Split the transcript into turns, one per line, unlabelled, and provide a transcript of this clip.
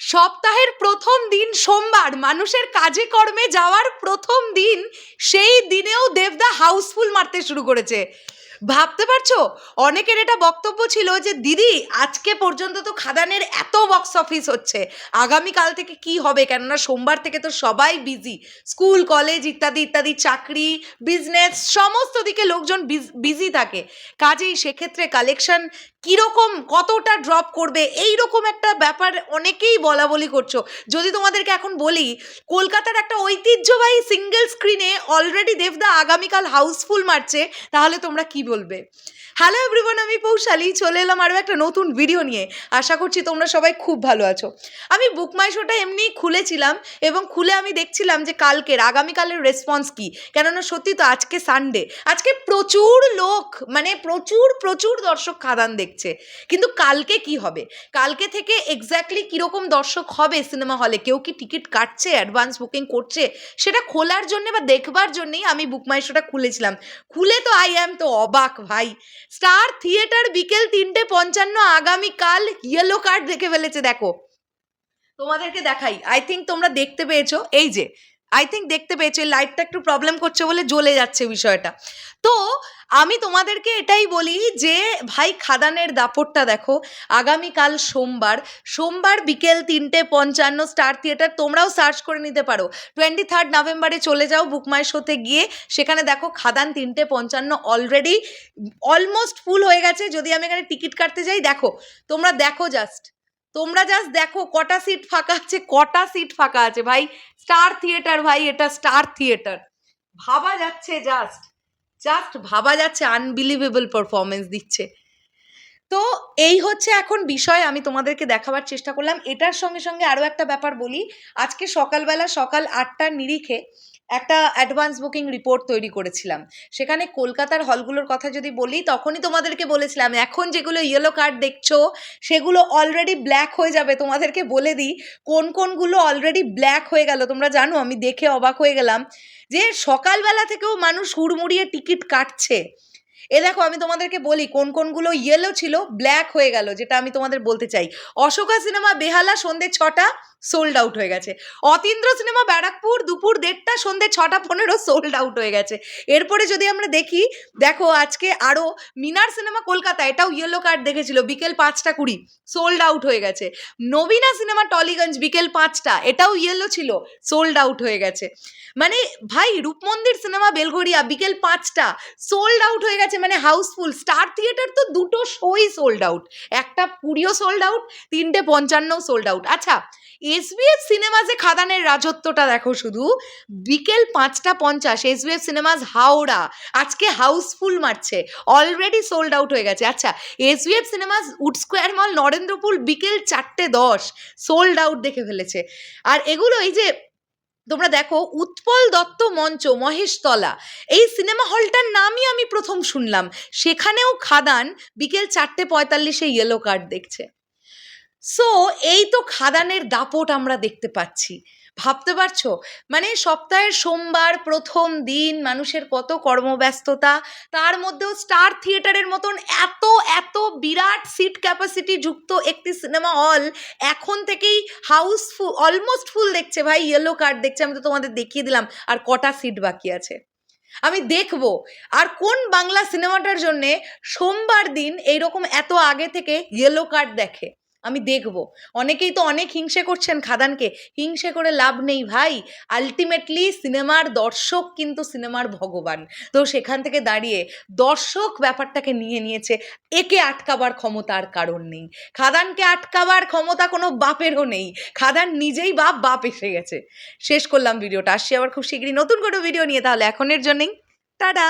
সপ্তাহের প্রথম দিন সোমবার, মানুষের কাজে কর্মে যাওয়ার প্রথম দিন, সেই দিনেও দেবদা হাউসফুল মারতে শুরু করেছে। ভাবতে পারছ? অনেকের এটা বক্তব্য ছিল যে, দিদি, আজকে পর্যন্ত তো খাদানের এত বক্স অফিস হচ্ছে। আগামীকাল থেকে কি হবে? কেননা সোমবার থেকে তো সবাই বিজি স্কুল কলেজ ইত্যাদি ইত্যাদি, চাকরি বিজনেস সমস্ত দিকে লোকজন বিজি থাকে। কাজেই সেক্ষেত্রে কালেকশন কীরকম, কতটা ড্রপ করবে এই রকম একটা ব্যাপার অনেকেই বলা বলি করছ। যদি তোমাদেরকে এখন বলি, কলকাতার একটা ঐতিহ্যবাহী সিঙ্গেল স্ক্রিনে অলরেডি দেবদা আগামীকাল হাউসফুল মারছে, তাহলে তোমরা কি বলবে? হ্যালো এভরিওয়ান আমি পৌশালি, চলে এলাম আরও একটা নতুন ভিডিও নিয়ে। আশা করছি তোমরা সবাই খুব ভালো আছো। আমি বুক মাই শোটা এমনি খুলেছিলাম এবং খুলে আমি দেখছিলাম যে কালকের, আগামীকালের রেসপন্স কি। কেননা সত্যি তো আজকে সানডে আজকে প্রচুর লোক মানে প্রচুর প্রচুর দর্শক খাদান দেখছে। কিন্তু কালকে কি হবে? কালকে থেকে এক্স্যাক্টলি কীরকম দর্শক হবে সিনেমা হলে কেউ কি টিকিট কাটছে অ্যাডভান্স বুকিং করছে? সেটা খোলার জন্যে বা দেখবার জন্যেই আমি বুক মাই শোটা খুলেছিলাম। খুলে তো আই অ্যাম তো অবাক। ভাই। স্টার থিয়েটার বিকেল তিনটে পঞ্চান্ন, আগামীকাল ইয়েলো কার্ড দেখে ফেলেছে, দেখো। তোমাদেরকে দেখাই। আই থিঙ্ক তোমরা দেখতে পেয়েছ। এই যে আই থিঙ্ক দেখতে পেয়েছ লাইটটা একটু প্রবলেম করছে বলে জ্বলে যাচ্ছে বিষয়টা। তো আমি তোমাদেরকে এটাই বলি যে, ভাই খাদানের দাপটটা দেখো, আগামীকাল সোমবার সোমবার বিকেল তিনটে পঞ্চান্ন স্টার থিয়েটার তোমরাও সার্চ করে নিতে পারো। টোয়েন্টি থার্ড নভেম্বরে চলে যাও বুকমাই শোতে গিয়ে, সেখানে দেখো খাদান তিনটে পঞ্চান্ন অলরেডি অলমোস্ট ফুল হয়ে গেছে। যদি আমি এখানে টিকিট কাটতে যাই, দেখো, তোমরা দেখো জাস্ট তোমরা জাস্ট দেখো, কটা সিট ফাঁকা আছে, কটা সিট ফাঁকা আছে, ভাই। স্টার থিয়েটার ভাই, এটা স্টার থিয়েটার। ভাবা যাচ্ছে জাস্ট জাস্ট ভাবা যাচ্ছে আনবিলিভেবল পারফরমেন্স দিচ্ছে। তো এই হচ্ছে এখন বিষয়, আমি তোমাদেরকে দেখাবার চেষ্টা করলাম। এটার সঙ্গে সঙ্গে আরও একটা ব্যাপার বলি, আজকে সকালবেলা সকাল আটটার নিরিখে একটা অ্যাডভান্স বুকিং রিপোর্ট তৈরি করেছিলাম। সেখানে কলকাতার হলগুলোর কথা যদি বলি, তখনই তোমাদেরকে বলেছিলাম, এখন যেগুলো ইয়েলো কার্ড দেখছ, সেগুলো অলরেডি ব্ল্যাক হয়ে যাবে। তোমাদেরকে বলে দিই, কোন কোনগুলো অলরেডি ব্ল্যাক হয়ে গেল? তোমরা জানো, আমি দেখে অবাক হয়ে গেলাম যে সকালবেলা থেকেও মানুষ হুড়মুড়িয়ে টিকিট কাটছে। এ দেখো, আমি তোমাদেরকে বলি, কোন কোনগুলো ইয়েলো ছিল ব্ল্যাক হয়ে গেল, যেটা আমি তোমাদের বলতে চাই। অশোকা সিনেমা বেহালা সন্ধ্যে ছটা সোল্ড আউট হয়ে গেছে। অতীন্দ্র সিনেমা ব্যারাকপুর দুপুর দেড়টা, সন্ধ্যে ছটা পনেরো সোল্ড আউট হয়ে গেছে। এরপরে যদি আমরা দেখি, দেখো, আজকে আরও মিনার সিনেমা কলকাতা এটাও ইয়েলো কার্ড দেখেছিল, বিকেল পাঁচটা কুড়ি সোল্ড আউট হয়ে গেছে। নবীনা সিনেমা টলিগঞ্জ, বিকেল পাঁচটা, এটাও ইয়েলো ছিল সোল্ড আউট হয়ে গেছে। মানে ভাই, রূপমন্দির সিনেমা বেলঘড়িয়া, বিকেল পাঁচটা সোল্ড আউট হয়ে গেছে। মানে হাউসফুল। স্টার থিয়েটার তো দুটো শোই সোল্ড আউট একটা পুরীও সোল্ড আউট তিনটে পঞ্চান্নও সোল্ড আউট আচ্ছা এসবিএফ সিনেমাসে খাদানের রাজত্বটা দেখো শুধু। বিকেল পাঁচটা পঞ্চাশ এসবিএফ সিনেমাস হাওড়া। আজকে হাউসফুল মারছে। অলরেডি সোল্ড আউট হয়ে গেছে। আচ্ছা SBF cinemas wood square mall, Narendrapur বিকেল চারটে দশ। সোল্ড আউট দেখে ফেলেছে। আর এগুলো এই যে তোমরা দেখো, উৎপল দত্ত মঞ্চ, মহেশতলা, এই সিনেমা হলটার নামই আমি প্রথম শুনলাম। সেখানেও খাদান বিকেল চারটে পঁয়তাল্লিশে ইয়েলো কার্ড দেখছে। সো এই তো খাদানের দাপট আমরা দেখতে পাচ্ছি। ভাবতে পারছ? মানে সপ্তাহের সোমবার প্রথম দিন মানুষের কত কর্মব্যস্ততা, তার মধ্যেও স্টার থিয়েটারের মতন এত এত বিরাট সিট ক্যাপাসিটি যুক্ত একটি সিনেমা হল এখন থেকেই হাউস ফুল অলমোস্ট ফুল দেখছে ভাই ইয়েলো কার্ড দেখছে, আমি তো তোমাদের দেখিয়ে দিলাম, আর কটা সিট বাকি আছে। আমি দেখব, আর কোন বাংলা সিনেমাটার জন্যে সোমবার দিন এইরকম এত আগে থেকে ইয়েলো কার্ড দেখে? আমি দেখব। অনেকেই তো অনেক হিংসে করছেন খাদানকে। হিংসে করে লাভ নেই ভাই। আলটিমেটলি সিনেমার দর্শক কিন্তু সিনেমার ভগবান। তো সেখান থেকে দাঁড়িয়ে দর্শক ব্যাপারটাকে নিয়ে নিয়েছে। একে আটকাবার ক্ষমতার কারণ নেই। খাদানকে আটকাবার ক্ষমতা কোনো বাপেরও নেই। খাদান নিজেই বাপ বাপ এসে গেছে। শেষ করলাম ভিডিওটা। আসছি আবার খুব শীঘ্রই নতুন কোনো ভিডিও নিয়ে। তাহলে এখনের জন্যই টাটা!